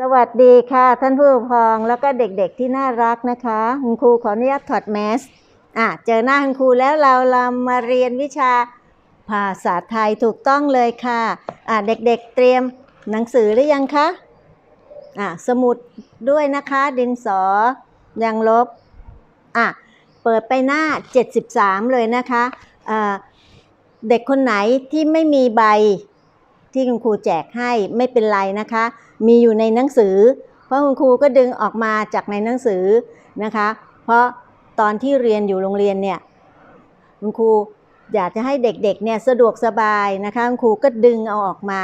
สวัสดีค่ะ ท่านผู้ปกครองแล้วก็เด็กๆที่น่ารักนะคะคุณครูขออนุญาตถอดแมสอะเจอหน้าคุณครูแล้วเราเรามาเรียนวิชาภาษาไทยถูกต้องเลยค่ะอะเด็กๆเตรียมหนังสือหรือยังคะอะสมุดด้วยนะคะดินสอยังลบอะเปิดไปหน้า 73 เลยนะคะอะเด็กคนไหนที่ไม่มีใบ ที่คุณครูแจกให้ไม่เป็นไรนะคะ มีอยู่ในหนังสือ เพราะคุณครูก็ดึงออกมาจากในหนังสือนะคะ เพราะตอนที่เรียนอยู่โรงเรียนเนี่ยคุณครูอยากจะให้เด็กๆเนี่ยสะดวกสบายนะคะคุณครูก็ดึงเอาออกมา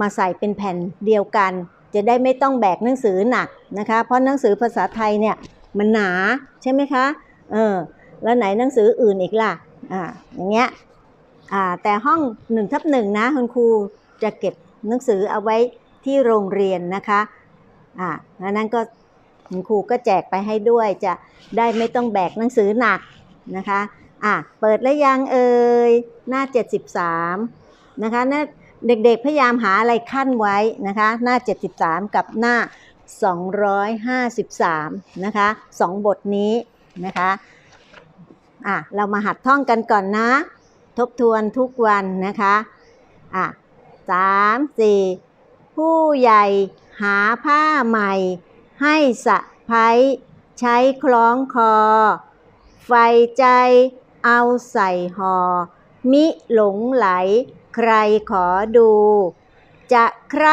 มาใส่เป็นแผ่นเดียวกัน จะได้ไม่ต้องแบกหนังสือหนักนะคะ เพราะหนังสือภาษาไทยเนี่ยมันหนาใช่ไหมคะเออแล้วไหนหนังสืออื่นอีกล่ะอ่าอย่างเงี้ยอ่าแต่ห้องหนึ่งทับหนึ่งนะคุณครู จะเก็บหนังสือเอาไว้ที่โรงเรียนนะคะอ่านั้นก็คุณครูก็แจกไปให้ด้วยจะได้ไม่ต้องแบกหนังสือหนักนะคะอะเปิดแล้วยังเอ่ยหน้า 73นะคะน้าเด็กๆพยายามหาอะไรขั้นไว้นะคะหน้า 73 กับหน้า 253นะคะสองบทนี้นะคะอะเรามาหัดท่องกันก่อนนะ ทบทวนทุกวันนะคะอะ สามสี่ผู้ใหญ่หาผ้าใหม่ ให้สะพ้ยใช้คล้องคอ ไฟใจเอาใส่หอมิหลงไหล ใครขอดู จะใคร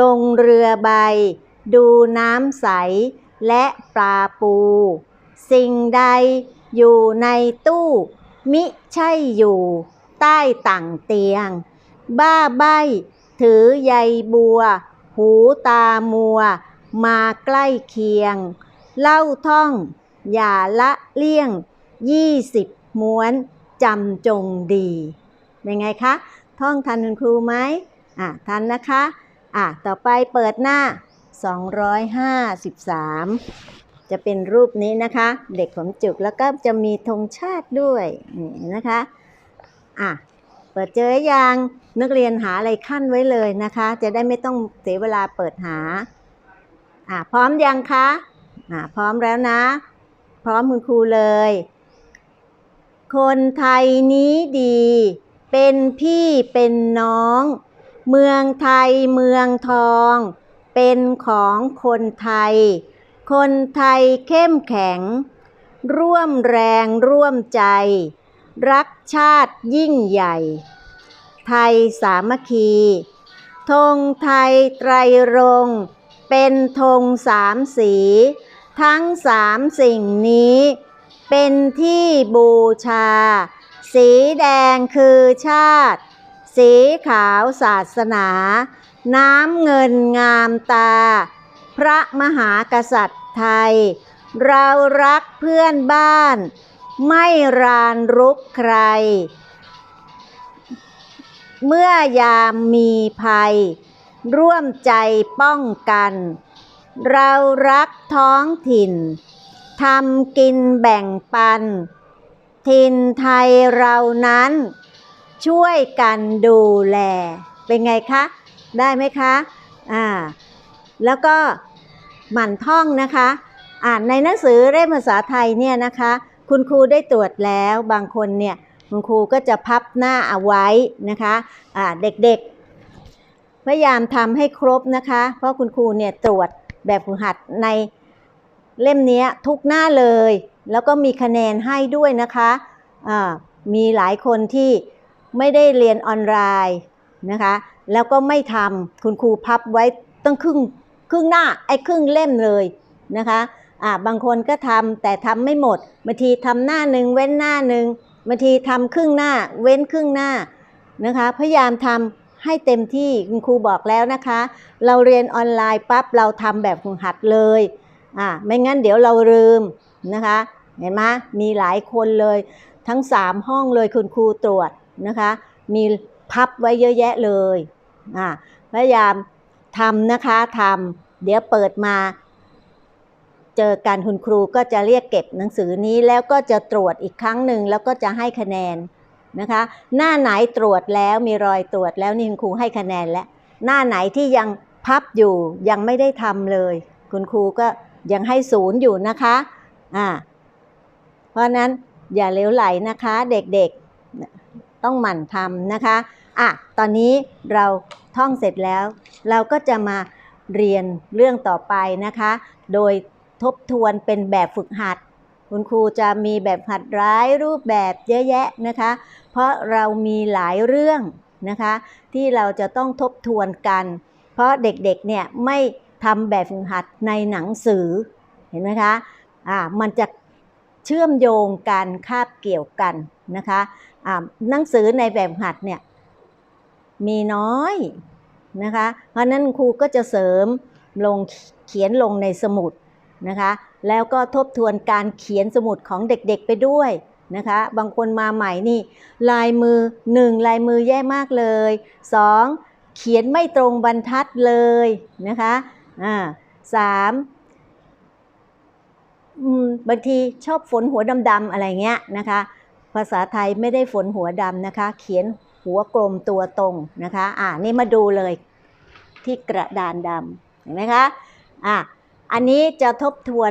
ลงเรือใบ ดูน้ำใส และปลาปู สิ่งใดอยู่ในตู้ มิใช่อยู่ ใต้ต่างเตียง บ้าใบ ถือใยบัว หูตามัว มาใกล้เคียง เล่าท่อง อย่าละเลี่ยงยี่สิบม้วนจำจงดีเป็นไงคะ ท่องทันคุณครูไหมอะ ทันนะคะ อะ ต่อไปเปิดหน้า 253 จะเป็นรูปนี้นะคะ เด็กผมจุกแล้วก็จะมีธงชาติด้วยนี่นะคะ อะ เปิดเจอยังนักเรียนหาอะไรขั้นไว้เลยนะคะ จะได้ไม่ต้องเสียเวลาเปิดหาอะพร้อมยังคะอะพร้อมแล้วนะ พร้อมคุณครูเลย คนไทยนี้ดี เป็นพี่เป็นน้อง เมืองไทยเมืองทอง เป็นของคนไทย คนไทยเข้มแข็ง ร่วมแรงร่วมใจ รักชาติยิ่งใหญ่ ไทยสามัคคีธงไทยไตรรงเป็นธงสามสี ทั้งสามสิ่งนี้ เป็นที่บูชา สีแดงคือชาติ สีขาวศาสนา น้ำเงินงามตา พระมหากษัตริย์ไทย เรารักเพื่อนบ้าน ไม่รานรุกใคร เมื่อยามมีภัย ร่วมใจป้องกัน เรารักท้องถิ่นทำกินแบ่งปัน ถิ่นไทยเรานั้น ช่วยกันดูแล เป็นไงคะ ได้ไหมคะ อ่า แล้วก็หมั่นท่องนะคะ อ่านในหนังสือเล่มภาษาไทยเนี่ยนะคะ คุณครูได้ตรวจแล้วบางคนเนี่ยคุณครูก็จะพับหน้าเอาไว้นะคะอ่าเด็กๆ พยายามทำให้ครบนะคะ เพราะคุณครูเนี่ยตรวจแบบฝึกหัดในเล่มนี้ทุกหน้าเลย แล้วก็มีคะแนนให้ด้วยนะคะอ่ามีหลายคนที่ไม่ได้เรียนออนไลน์นะคะ แล้วก็ไม่ทำคุณครูพับไว้ตั้งครึ่งครึ่งหน้าไอ้ครึ่งเล่มเลยนะคะ อ่าบางคนก็ทำแต่ทำไม่หมดบางทีทำหน้าหนึ่งเว้นหน้าหนึ่งบางทีทำครึ่งหน้า เว้นครึ่งหน้านะคะพยายามทำให้เต็มที่คุณครูบอกแล้วนะคะ เราเรียนออนไลน์ปั๊บเราทำแบบฝึกหัดเลยอ่าไม่งั้นเดี๋ยวเราลืมนะคะเห็นไหมมีหลายคนเลย ทั้งสามห้องเลยคุณครูตรวจนะคะ มีพับไว้เยอะแยะเลยอ่าพยายามทำนะคะทำเดี๋ยวเปิดมา เจอกันคุณครูก็จะเรียกเก็บหนังสือนี้แล้วก็จะตรวจอีกครั้งหนึ่งแล้วก็จะให้คะแนนนะคะ หน้าไหนตรวจแล้วมีรอยตรวจแล้วนี่คุณครูให้คะแนนแล้วหน้าไหนที่ยังพับอยู่ยังไม่ได้ทำเลย คุณครูก็ยังให้ศูนย์อยู่นะคะอ่าเพราะฉะนั้นอย่าเลวไหลนะคะเด็กๆต้องหมั่นทำนะคะอะตอนนี้เราท่องเสร็จแล้ว เราก็จะมาเรียนเรื่องต่อไปนะคะ โดย ทบทวนเป็นแบบฝึกหัด คุณครูจะมีแบบหัดร้ายรูปแบบเยอะแยะนะคะ เพราะเรามีหลายเรื่องนะคะ ที่เราจะต้องทบทวนกัน เพราะเด็กๆเนี่ยไม่ทำแบบฝึกหัดในหนังสือเห็นไหมคะอ่ามันจะเชื่อมโยงกันคาบเกี่ยวกันนะคะอ่าหนังสือในแบบฝึกหัดเนี่ยมีน้อยนะคะ เพราะนั้นครูก็จะเสริมลงเขียนลงในสมุด นะคะ แล้วก็ทบทวนการเขียนสมุดของเด็กๆไปด้วยนะคะ บางคนมาใหม่นี่ ลายมือ 1 ลายมือแย่มากเลย 2. เขียนไม่ตรงบรรทัดเลยนะคะอ่าสามอืมบางทีชอบฝนหัวดำๆอะไรเงี้ยนะคะ ภาษาไทยไม่ได้ฝนหัวดำนะคะ เขียนหัวกลมตัวตรงนะคะ อ่านี่มาดูเลยที่กระดานดำเห็นไหมคะอ่า อันนี้จะทบทวน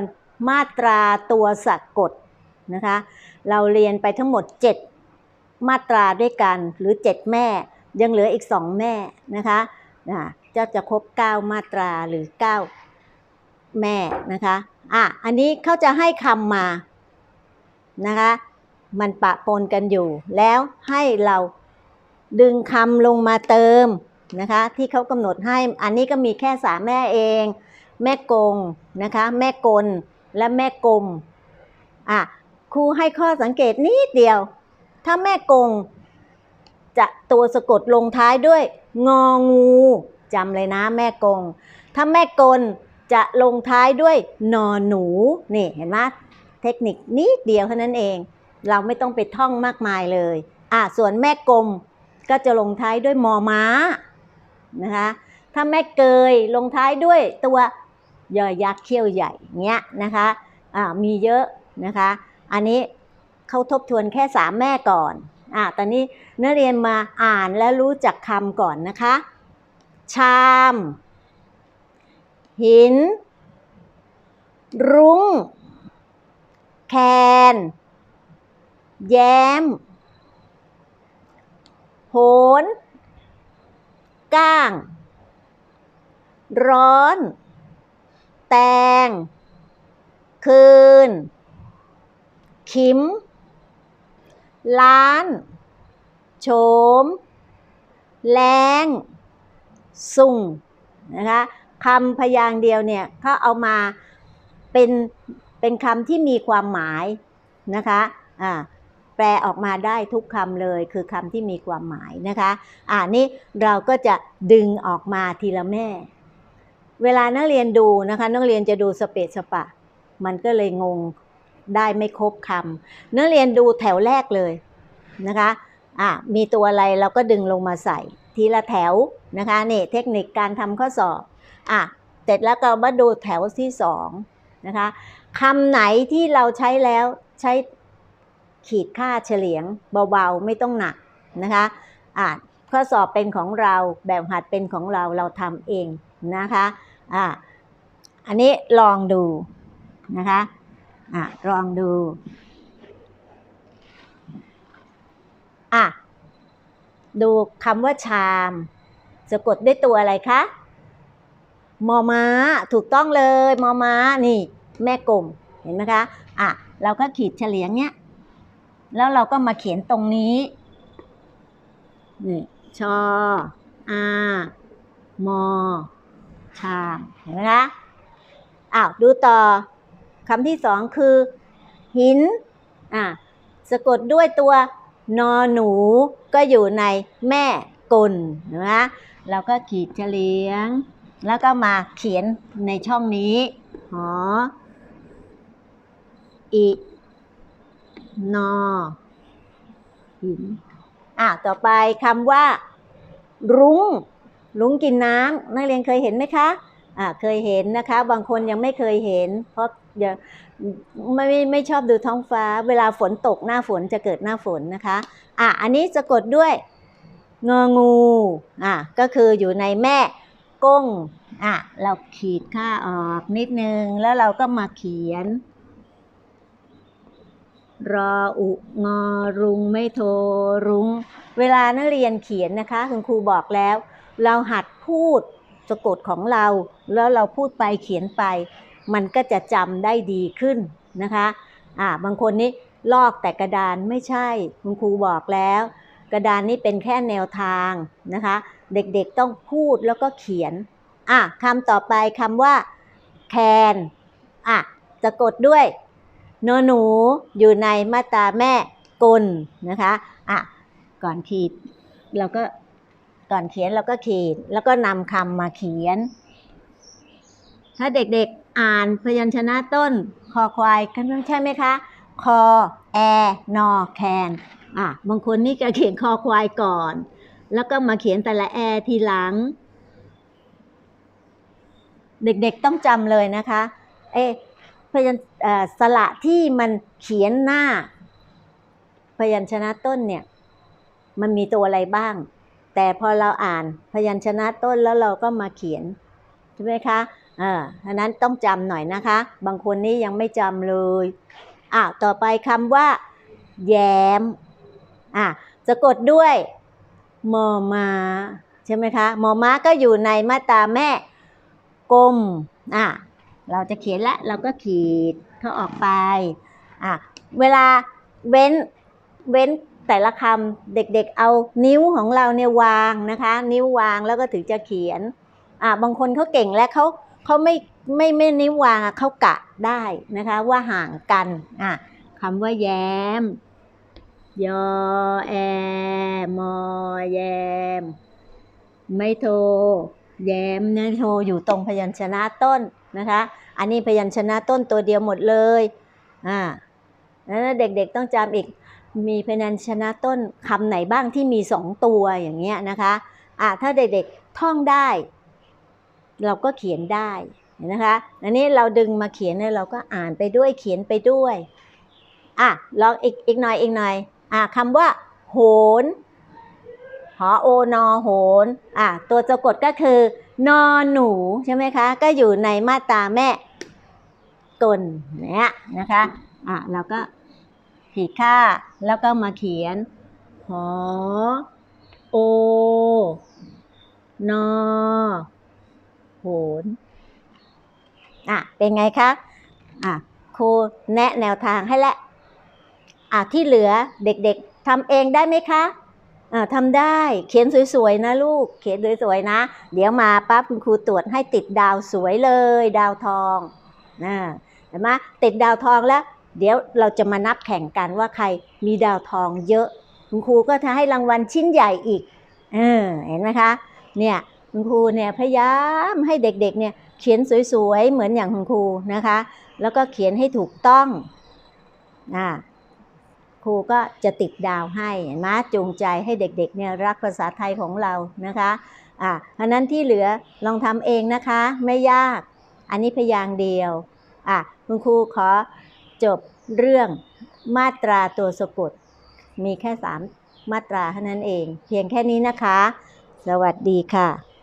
มาตราตัวสะกดนะคะ เราเรียนไปทั้งหมด 7 มาตราด้วยกันหรือ 7 แม่ ยังเหลืออีก 2 แม่นะคะอ่าจะจะครบ 9 มาตราหรือ 9 แม่นะคะอะอันนี้เขาจะให้คำมานะคะมันปะปนกันอยู่ แล้วให้เราดึงคำลงมาเติมนะคะ ที่เขากำหนดให้อันนี้ก็มีแค่สามแม่เอง แม่กงนะคะแม่กลและแม่กลมอะครูให้ข้อสังเกตนิดเดียว ถ้าแม่กง จะตัวสะกดลงท้ายด้วย งองูจำเลยนะแม่กง ถ้าแม่กลจะลงท้ายด้วยนอหนูนี่เห็นไหมเทคนิคนิดเดียวเท่านั้นเอง เราไม่ต้องไปท่องมากมายเลยอะส่วนแม่กลมก็จะลงท้ายด้วยมอม้านะคะถ้าแม่เกยลงท้ายด้วยตัว ยอยักษ์เขี้ยวใหญ่เงี้ยนะคะอ่ามีเยอะนะคะ อันนี้เขาทบทวนแค่สามแม่ก่อนอะตอนนี้นักเรียนมาอ่านและรู้จักคำก่อนนะคะ ชาม หิน รุ้ง แคน แย้ม โหน ก้าง ร้อน แตง คืน ขิม ล้าน โฉม แรงสุ่งนะคะคำพยางค์เดียวเนี่ยเขาเอามาเป็นเป็นคำที่มีความหมายนะคะอ่าแปลออกมาได้ทุกคำเลยคือคำที่มีความหมายนะคะ อ่านี่เราก็จะดึงออกมาทีละแม่ เวลานักเรียนดูนะคะนักเรียนจะดูสเปซสปะ มันก็เลยงงได้ไม่ครบคำนักเรียนดูแถวแรกเลยนะคะอะมีตัวอะไรเราก็ดึงลงมาใส่ ทีละแถวนะคะนี่เทคนิคการทำข้อสอบอะเสร็จแล้วก็มาดูแถวที่สองนะคะคำไหนที่เราใช้แล้วใช้ขีดค่าเฉลียงเบาๆไม่ต้องหนักนะคะอะข้อสอบเป็นของเราแบบหัดเป็นของเราเราทำเอง นะคะอะอันนี้ลองดูนะคะอะลองดูอะดูคำว่าชามสะกดด้วยตัวอะไรคะมอม้าถูกต้องเลยมอม้านี่ แม่กลมเห็นไหมคะอะเราก็ขีดเฉลียงเนี้ยแล้วเราก็มาเขียนตรงนี้นี่ชออามอ ชามเห็นไหมคะอ้าวดูต่อคำที่สองคือ หินอะสะกดด้วยตัวนอหนูก็อยู่ในแม่กลเห็นไหมคะเราก็ขีดเฉลียง แล้วก็มาเขียนในช่องนี้หออีนอหินอะต่อไปคำว่า รุ้ง รุ้งกินน้ำนักเรียนเคยเห็นไหมคะอ่าเคยเห็นนะคะ บางคนยังไม่เคยเห็น เพราะย่าไม่ไม่ไม่ชอบดูท้องฟ้า เวลาฝนตกหน้าฝนจะเกิดหน้าฝนนะคะอะอันนี้สะกดด้วยงองูอะก็คืออยู่ในแม่ก้งอะเราขีดค่าออกนิดนึง แล้วเราก็มาเขียน รออุงอรุงไม่โทรุง เวลานักเรียนเขียนนะคะ คุณครูบอกแล้ว เราหัดพูดสะกดของเรา แล้วเราพูดไปเขียนไป มันก็จะจำได้ดีขึ้นนะคะอ่าบางคนนี่ลอกแต่กระดานไม่ใช่คุณครูบอกแล้ว กระดานนี่เป็นแค่แนวทางนะคะ เด็กๆต้องพูดแล้วก็เขียนอะคำต่อไปคำว่าแคนอะจะกดด้วยนหนูอยู่ในมาตาแม่กลนะคะอะก่อนขีดเราก็ ก่อนเขียนเราก็ขีด แล้วก็นำคำมาเขียน ถ้าเด็กๆอ่านพยัญชนะต้นคอควายกันใช่ไหมคะคอแอนอแคนอะบางคนนี่จะเขียนคอควายก่อน แล้วก็มาเขียนแต่ละแอทีหลัง เด็กๆต้องจำเลยนะคะ เอพยัญสระที่มันเขียนหน้า พยัญชนะต้นเนี่ย มันมีตัวอะไรบ้าง แต่พอเราอ่านพยัญชนะต้นแล้วเราก็มาเขียนใช่ไหมคะเอ่าอันนั้นต้องจำหน่อยนะคะ บางคนนี่ยังไม่จำเลยอะต่อไปคำว่า แย้มอะจะกดด้วยมอมาใช่ไหมคะมอม้าก็อยู่ในมาตาแม่กลมอะเราจะเขียนละเราก็ขีดเขาออกไปอะเวลาเว้นเว้น แต่ละคำเด็กๆเอานิ้วของเราเนี่ยวางนะคะ นิ้ววางแล้วก็ถึงจะเขียนอะบางคนเขาเก่งและเขาเขาไม่ไม่ไม่นิ้ววางเขากะได้นะคะว่าห่างกันอะคำว่าแย้ม ยอแอมอแยม ไม่โทแย้มเนี่ยโทอยู่ตรงพยัญชนะต้นนะคะ อันนี้พยัญชนะต้นตัวเดียวหมดเลยอ่าแล้วเด็กๆต้องจำอีก มีพยัญชนะต้นคำไหนบ้างที่มีสองตัวอย่างเงี้ยนะคะอะถ้าเด็กๆท่องได้ เราก็เขียนได้นะคะอันนี้เราดึงมาเขียนเนี่ยเราก็อ่านไปด้วยเขียนไปด้วยอะลองอีกอีกหน่อยอีกหน่อยอะคำว่าโหนหอโอนอโหนอะตัวสะกดก็คือนอหนูใช่ไหมคะ ก็อยู่ในมาตราแม่กลเนี่ยนะคะอะเราก็ ขีดค่า แล้วก็มาเขียน หอ โอ นอโหนอะ เป็นไงคะ อะ ครูแนะแนวทางให้แล้วอะ ที่เหลือเด็กๆทำเองได้ไหมคะอ่าทำได้เขียนสวยๆนะลูก เขียนสวยๆนะ เดี๋ยวมาปั๊บคุณครูตรวจให้ติดดาวสวยเลย ดาวทองนะเห็นไหมติดดาวทองแล้ว เดี๋ยวเราจะมานับแข่งกันว่าใครมีดาวทองเยอะ คุณครูก็จะให้รางวัลชิ้นใหญ่อีกเออเห็นไหมคะ เนี่ยคุณครูเนี่ยพยายามให้เด็กๆเนี่ยเขียนสวยๆเหมือนอย่างคุณครูนะคะ แล้วก็เขียนให้ถูกต้องอ่าครูก็จะติดดาวให้เห็นไหมจูงใจให้เด็กๆเนี่ยรักภาษาไทยของเรานะคะอ่าอันนั้นที่เหลือลองทำเองนะคะ ไม่ยาก อันนี้พยางค์เดียวอะคุณครูขอ จบเรื่องมาตราตัวสะกด มีแค่สามมาตราเท่านั้นเอง เพียงแค่นี้นะคะ สวัสดีค่ะ